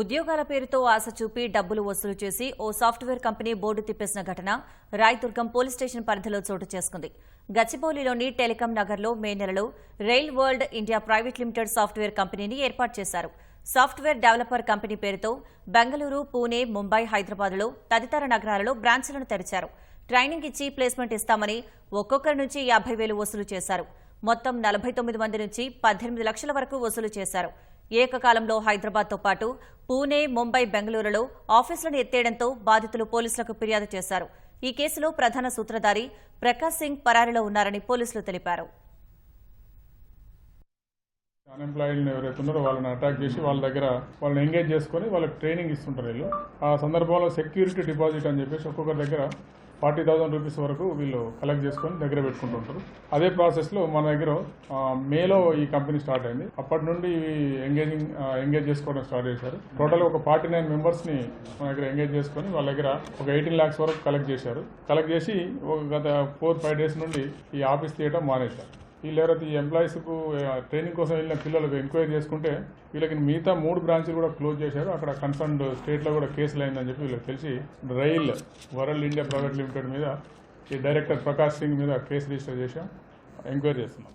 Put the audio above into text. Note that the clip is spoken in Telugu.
ఉద్యోగాల పేరుతో ఆశ చూపి డబ్బులు వసూలు చేసి ఓ సాఫ్ట్వేర్ కంపెనీ బోర్డు తిప్పేసిన ఘటన రాయదుర్గం పోలీస్ స్టేషన్ పరిధిలో చోటు చేసుకుంది. గచ్చిబౌలిలోని టెలికాం నగర్లో మే నెలలో rail world India private limited software కంపెనీని ఏర్పాటు చేశారు. సాఫ్ట్వేర్ డెవలపర్ కంపెనీ పేరుతో బెంగళూరు పూణే ముంబై హైదరాబాద్లో తదితర నగరాలలో బ్రాంచ్లను తెరిచారు. ట్రైనింగ్ ఇచ్చి ప్లేస్మెంట్ ఇస్తామని ఒక్కొక్కరి నుంచి యాభై వేలు వసూలు చేశారు. మొత్తం నలభై తొమ్మిది మంది నుంచి పద్దెనిమిది లక్షల వరకు వసూలు చేశారు. ఏకకాలంలో హైదరాబాద్తో పాటు పూణే ముంబై బెంగళూరులో ఆఫీసులను ఎత్తేయడంతో బాధితులు పోలీసులకు ఫిర్యాదు చేశారు. ఈ కేసులో ప్రధాన సూత్రధారి ప్రకాశ్ సింగ్ పరారిలో ఉన్నారని పోలీసులు తెలిపారు. అన్ఎంప్లాయిడ్ని ఎవరైతే ఉన్నారో వాళ్ళని అటాక్ చేసి వాళ్ళ దగ్గర వాళ్ళని ఎంగేజ్ చేసుకొని వాళ్ళకి ట్రైనింగ్ ఇస్తుంటారు వీళ్ళు. ఆ సందర్భంలో సెక్యూరిటీ డిపాజిట్ అని చెప్పేసి ఒక్కొక్కరి దగ్గర ఫార్టీ థౌసండ్ రూపీస్ వరకు వీళ్ళు కలెక్ట్ చేసుకొని దగ్గర పెట్టుకుంటుంటారు. అదే ప్రాసెస్లో మన దగ్గర మేలో ఈ కంపెనీ స్టార్ట్ అయింది. అప్పటి నుండి ఎంగేజింగ్ ఎంగేజ్ చేసుకోవడం స్టార్ట్ చేశారు. టోటల్ ఒక ఫార్టీ నైన్ మెంబర్స్ని మన దగ్గర ఎంగేజ్ చేసుకొని వాళ్ళ దగ్గర ఒక ఎయిటీన్ ల్యాక్స్ వరకు కలెక్ట్ చేశారు. కలెక్ట్ చేసి ఒక గత ఫోర్ ఫైవ్ డేస్ నుండి ఈ ఆఫీస్ తీయడం మానేశారు. వీళ్ళు ఈ ఎంప్లాయీస్కు ట్రైనింగ్ కోసం వెళ్ళిన పిల్లలకు ఎంక్వైరీ చేసుకుంటే వీళ్ళకి మిగతా మూడు బ్రాంచ్లు కూడా క్లోజ్ చేశారు. అక్కడ కన్సర్న్ స్టేట్లో కూడా కేసులు అయిందని చెప్పి వీళ్ళకి తెలిసి rail world India private limited మీద ఈ డైరెక్టర్ ప్రకాష్ సింగ్ మీద కేసు రిజిస్టర్ చేశాం. ఎంక్వైరీ చేస్తున్నాం.